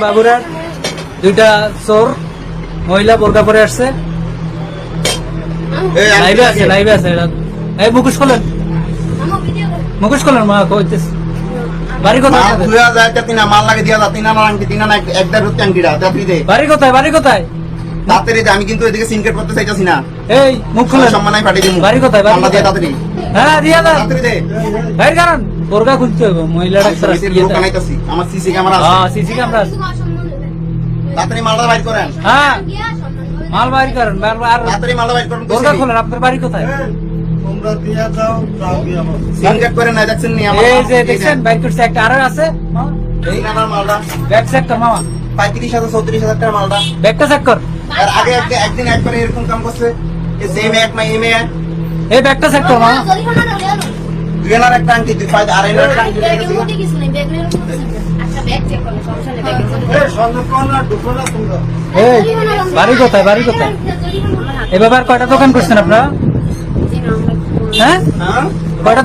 বাবুরার দুইটা চোর মহিলা বোরকা পরে আসছে। লাইভে আছে লাইভে আছে এই মুখোশ খোলেন মুখোশ খোলেন মা কইতেছে। বাড়ি কোথায়? মাল লাগে দিয়া যা তিনা আংটি তিনা এক- আংটিটা দে বাড়ি কোথায়? বাড়ি কোথায়? তাড়াতাড়ি আমি কিন্তু এদিকে সিনকেট করতে চাইতাছি না। এই মুখ খোলেন সম্মান আমি পাঠিয়ে দিমু। বাড়ি কোথায়? বাড়ি মালটা দিয়ে কোথায়? তাড়াতাড়ি। হ্যাঁ দিয়া দেন তাড়াতাড়ি দে। বাইর কারণ বোরকা খুলতে হবে সমিতির লোক আনাইতাছি আমার সিসি ক্যামেরা আছে। হ্যাঁ সিসি ক্যামেরা আছে। তাড়াতাড়ি মালটা বাইর করেন। হ্যাঁ মাল বাইর করেন মাল আর তাড়াতাড়ি মালটা বাইর করেন বোরকা খোলেন আপনার বাড়ি কোথায়? তোমরা দিয়ে দাও তাও দিয়ে আমার সিনকেট করে না দেখছেন নি আমার এই যে দেখছেন বাইর করছে একটা আরও আছে। এই নানার মালটা। ব্যাগ চেক কর মামা। পঁয়ত্রিশ হাজার চৌত্রিশ হাজার টাকার মালটা। ব্যাগটা চেক কর। আর আগে একদিন একদিন একবার এরকম কাম করছে। সেম এক মাই এম এ এই ব্যাগটা চেক কর মামা দুই একটা আংটি দুই আর এনার একটা আংটি বাড়ি কোথায় বাড়ি কোথায়? এভাবে আর কয়টা দোকান করছেন আপনারা? হ্যাঁ? হ্যাঁ? কয়টা।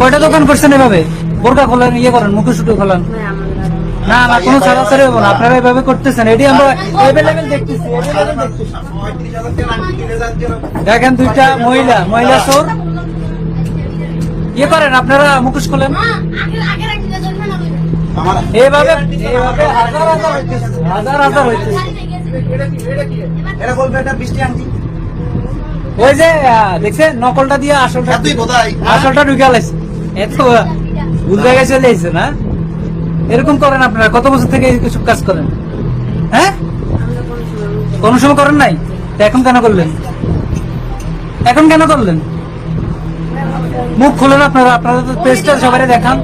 কয়টা দোকান করছেন এভাবে? বোরকা খোলেন ইয়ে করেন মুখে শুটু খোলেন। না না। কোনো ছাড়াছাড়ি হব না আপনারা এভাবে করতেছেন এটি আমরা দেখতেছি। দেখেন দুইটা মহিলা মহিলা চোর। ইয়ে করেন আপনারা মুখোশ খোলেন। এইভাবে এইভাবে হাজার হাজার হইতেছে হাজার হাজার হইতেছে। এরা বলবে এটা বৃষ্টি আংটি ওই যে দেখছেন নকলটা দিয়ে আসলটা হ্যাঁ, আসলটা ঢুকে লাইছে এত ভুল জায়গায় চলে এসেছে না? এরকম করেন আপনারা কত বছর থেকে কিছু কাজ করেন? হ্যাঁ? কোন সময় করেন নাই? তা এখন কেন করলেন? এখন কেন করলেন? মুখ খুলেন আপনারা আপনারা তো পেজটা সবাই দেখান।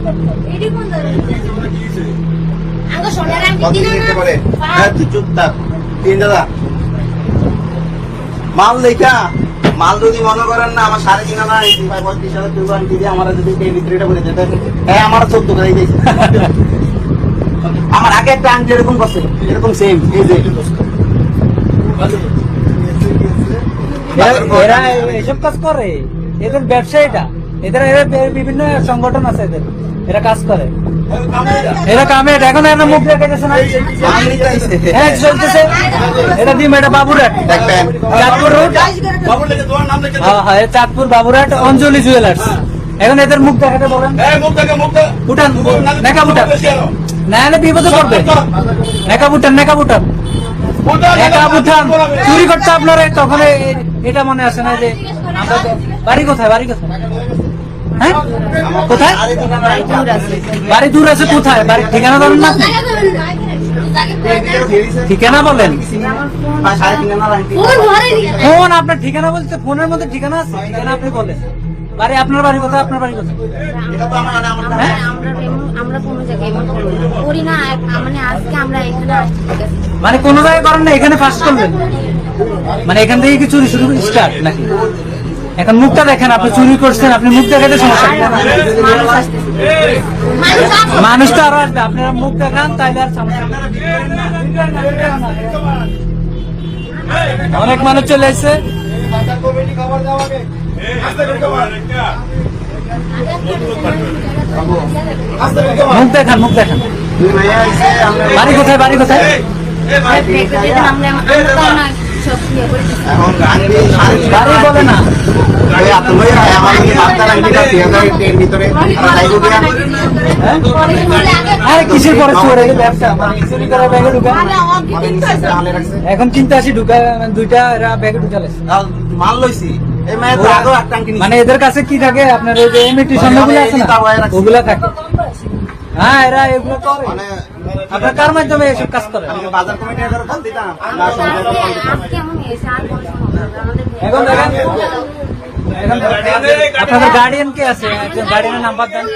মাল লেখা মাল যদি মনে করেন না আমার সাড়ে তিন এই ভাই পঁয়ত্রিশ হাজার দিয়ে আমার যদি এই বিক্রিটা বলে যেতে হ্যাঁ আমার চোদ্দ করে দিয়েছে আমার আগে একটা আংটি এরকম করছে এরকম সেম এই যে। এরা- এরা এসব কাজ করে এদের ব্যবসা এটা। এদের বিভিন্ন সংগঠন আছে এদের। এরা কাজ করে। এরা কামে এখন এরা মুখ না। হ্যাঁ চলতেছে। এটা দিম এটা বাবুরাট চাঁদপুর রোড হ্যাঁ হ্যাঁ চাঁদপুর বাবুরাট অঞ্জলি জুয়েলার্স এখন এদের মুখ দেখাতে বলেন। উঠান নেকা উঠান না হলে বিপদে পড়বে। নেকা উঠান নেকা উঠান উঠান চুরি করতে আপনারা তখন এটা মনে আসে না যে বাড়ি কোথায়? বাড়ি কোথায়? হ্যাঁ? কোথায়। বাড়ি দূর আছে কোথায়? বাড়ির ঠিকানা জানেন না ঠিকানা বলেন। ফোন আপনার ঠিকানা বলতে ফোনের মধ্যে ঠিকানা আছে? ঠিকানা আপনি বলেন। বাড়ি আপনার বাড়ি কোথায় আপনার বাড়ি কোথায়? এটা তো আমার আমার আমরা আমরা এমন- কোনো জায়গায় করি না। করি না এক- মানে আজকে আমরা এখানে আসছি মানে কোন জায়গায় করেন না এখানে ফার্স্ট করবেন। মানে এখান থেকে কি চুরি শুরু স্টার্ট নাকি? এখন মুখটা দেখেন আপনি চুরি করছেন আপনি মুখ দেখাতে সমস্যা মানুষ তো আরও আসবে আপনারা মুখ দেখান তাইলে আর সমস্যা অনেক মানুষ চলে এসেছে। মুখ দেখান মুখ দেখান। বাড়ি কোথায় বাড়ি কোথায়? বাড়ি বলে না। হ্যাঁ? এখন চিন্তা আছি ঢুকা দুইটা ব্যাগে ঢুকালে। মাল লইছি। মানে এদের কাছে কি থাকে? আপনার ওই যে ইমিটেশনগুলো আছে না? ওগুলা থাকে। হ্যাঁ এরা এগুলো করে। মানে আপনার কার মাধ্যমে এসব কাজ করে? এখন দেখেন। আপনাদের গার্ডিয়ান কে আছে? গার্ডিয়ানের নাম্বার দেন।